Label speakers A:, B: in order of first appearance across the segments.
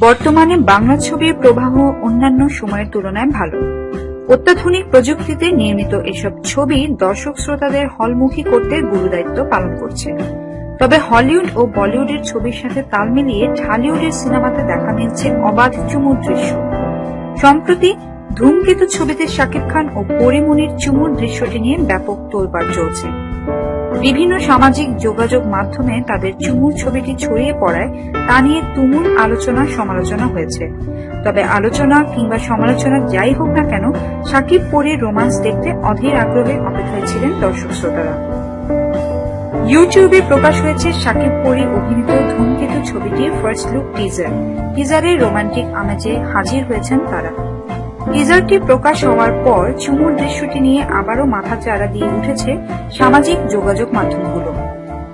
A: বর্তমানে বাংলা ছবির প্রবাহ অন্যান্য সময়ের তুলনায় ভালো। অত্যাধুনিক প্রযুক্তিতে নির্মিত এসব ছবি দর্শক শ্রোতাদের হলমুখী করতে গুরুদায়িত্ব পালন করছে। তবে হলিউড ও বলিউডের ছবির সাথে তাল মিলিয়ে ঢালিউডের সিনেমাতে দেখা মিলছে অবাধ চুমুর দৃশ্য। সম্প্রতি ধূমকেতু ছবিতে শাকিব খান ও পরিমণির চুমুর দৃশ্যটি নিয়ে ব্যাপক তোলপাড় চলছে। বিভিন্ন সামাজিক যোগাযোগ মাধ্যমে তাদের চুমুর ছবিটি ছড়িয়ে পড়ায় তা নিয়ে তুমুল আলোচনা সমালোচনা হয়েছে। তবে আলোচনা কিংবা সমালোচনা যাই হোক না কেন সাকিব পরীর রোমান্স দেখতে অধীর আগ্রহে অপেক্ষায় ছিলেন দর্শক শ্রোতারা। ইউটিউবে প্রকাশ হয়েছে সাকিব পরি অভিনীত ধূমকেতু ছবিটির ফার্স্ট লুক টিজার টিজারের রোমান্টিক আমেজে হাজির হয়েছেন তারা। টিজারটি প্রকাশ হওয়ার পর চুমুর দৃশ্যটি নিয়ে আবারও মাথা চাড়া দিয়ে উঠেছে সামাজিক যোগাযোগ মাধ্যমগুলো।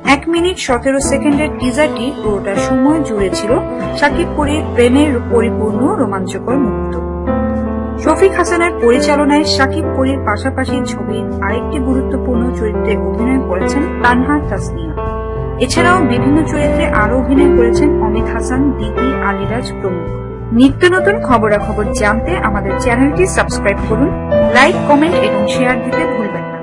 A: এক মিনিট সতেরো সেকেন্ডের টিজারটি পুরোটা সময় জুড়ে ছিল সাকিব পরীর প্রেমের পরিপূর্ণ রোমাঞ্চকর মুহূর্ত। শফিক হাসানের পরিচালনায় সাকিব পরীর পাশাপাশি ছবির আরেকটি গুরুত্বপূর্ণ চরিত্রে অভিনয় করেছেন তানহা তাসনিয়া। এছাড়াও বিভিন্ন চরিত্রে আরও অভিনয় করেছেন অমিত হাসান, দিদি, আলিরাজ প্রমুখ। নিত্য নতুন খবরাখবর জানতে আমাদের চ্যানেলটি সাবস্ক্রাইব করুন লাইক কমেন্ট এবং শেয়ার দিতে ভুলবেন